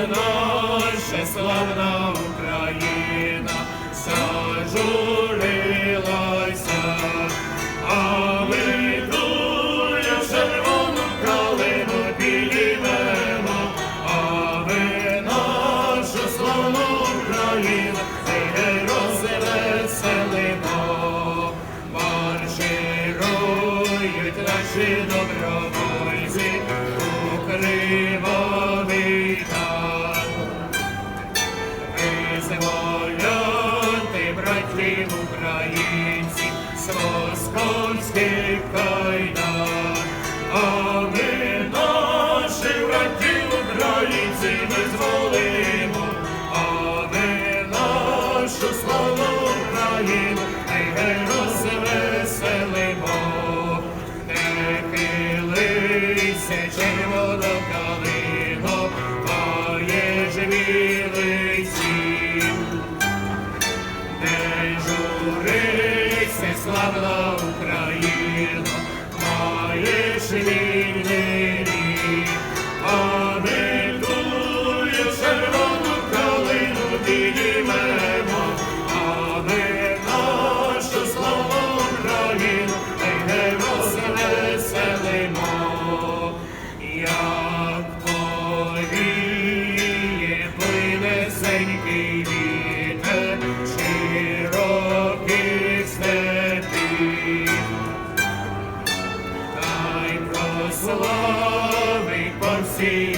Наше славна Україна. Добровольці у кривавий так. Визволяти братів українців з московських кайдан. Славна Україна, маєш вільний рік. Тую червону калину підіймемо, а ми нашу славу Україну, не розвеселимо. Як повіє плинесенький вітер прославить по всій